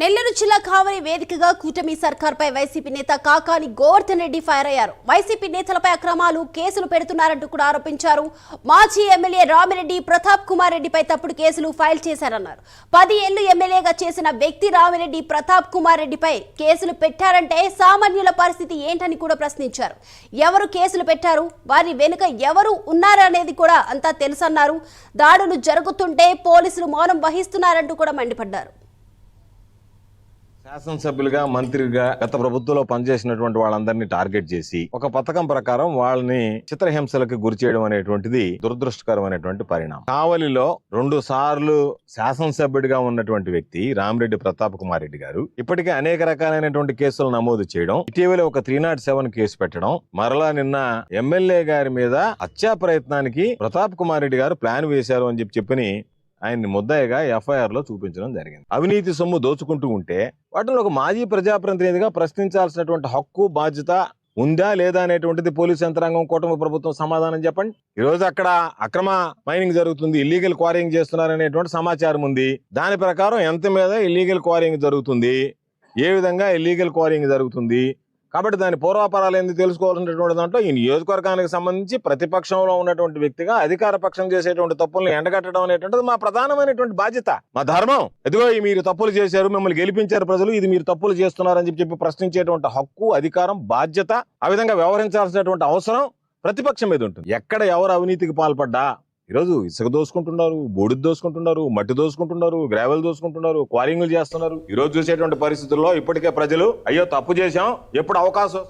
నెల్లూరు జిల్లా కావలి వేదికగా కూటమి సర్కార్పై వైసీపీ నేత కాకాని గోవర్ధన్ రెడ్డి ఫైర్ అయ్యారు. వైసీపీ నేతలపై అక్రమాలు కేసులు పెడుతున్నారంటూ కూడా ఆరోపించారు. మాజీ ఎమ్మెల్యే రామిరెడ్డి ప్రతాప్ కుమార్ రెడ్డిపై తప్పుడు కేసులు ఫైల్ చేశారన్నారు. పది ఏళ్ళు ఎమ్మెల్యేగా చేసిన వ్యక్తి రామిరెడ్డి ప్రతాప్ కుమార్ రెడ్డిపై కేసులు పెట్టారంటే సామాన్యుల పరిస్థితి ఏంటని కూడా ప్రశ్నించారు. ఎవరు కేసులు పెట్టారు? వారి వెనుక ఎవరు ఉన్నారనేది కూడా అంతా తెలుసన్నారు. దాడులు జరుగుతుంటే పోలీసులు మౌనం వహిస్తున్నారంటూ కూడా మండిపడ్డారు. శాసనసభ్యులుగా మంత్రిగా గత ప్రభుత్వంలో పనిచేసినటువంటి వాళ్ళందరినీ టార్గెట్ చేసి ఒక పథకం ప్రకారం వాళ్ళని చిత్రహింసలకు గురి చేయడం అనేటువంటిది దురదృష్టకరమైనటువంటి పరిణామం. కావలిలో రెండు సార్లు శాసనసభ్యుడిగా ఉన్నటువంటి వ్యక్తి రామిరెడ్డి ప్రతాప్ కుమార్ రెడ్డి గారు ఇప్పటికే అనేక రకాలైనటువంటి కేసులు నమోదు చేయడం ఇటీవల ఒక త్రీ నాట్ సెవెన్ కేసు పెట్టడం మరలా నిన్న ఎమ్మెల్యే గారి మీద హత్యా ప్రయత్నానికి ప్రతాప్ కుమార్ రెడ్డి గారు ప్లాన్ వేశారు అని చెప్పి చెప్పని ఆయన్ని ముద్దాయిగా ఎఫ్ఐఆర్లో చూపించడం జరిగింది. అవినీతి సొమ్ము దోచుకుంటూ ఉంటే వాటిని ఒక మాజీ ప్రజాప్రతినిధిగా ప్రశ్నించాల్సినటువంటి హక్కు బాధ్యత ఉందా లేదా అనేటువంటిది పోలీసు యంత్రాంగం కూటమి ప్రభుత్వం సమాధానం చెప్పండి. ఈ రోజు అక్కడ అక్రమ మైనింగ్ జరుగుతుంది ఇల్లీగల్ క్వారింగ్ చేస్తున్నారు అనేటువంటి సమాచారం ఉంది. దాని ప్రకారం ఎంత మీద ఇల్లీగల్ క్వారింగ్ జరుగుతుంది ఏ విధంగా ఇల్లీగల్ క్వారింగ్ జరుగుతుంది కాబట్టి దాని పూర్వాపరాలు ఏంది తెలుసుకోవాల్సినటువంటి దాంట్లో ఈ నియోజకవర్గానికి సంబంధించి ప్రతిపక్షంలో ఉన్నటువంటి వ్యక్తిగా అధికార పక్షం చేసేటువంటి తప్పులను ఎండగట్టడం అనేటువంటిది మా ప్రధానమైనటువంటి బాధ్యత మా ధర్మం. ఎదుగో ఈ మీరు తప్పులు చేశారు మిమ్మల్ని గెలిపించారు ప్రజలు ఇది మీరు తప్పులు చేస్తున్నారని చెప్పి చెప్పి ప్రశ్నించేటువంటి హక్కు అధికారం బాధ్యత ఆ విధంగా వ్యవహరించాల్సినటువంటి అవసరం ప్రతిపక్షం మీద ఉంటుంది. ఎక్కడ ఎవరు అవినీతికి పాల్పడ్డా ఈరోజు ఇసుక దోసుకుంటున్నారు బూడిద దోసుకుంటున్నారు మట్టి దోసుకుంటున్నారు గ్రావెల్ దోసుకుంటున్నారు క్వారింగ్లు చేస్తున్నారు. ఈరోజు చూసేటువంటి పరిస్థితుల్లో ఇప్పటికే ప్రజలు అయ్యో తప్పు చేశాం ఎప్పుడు అవకాశం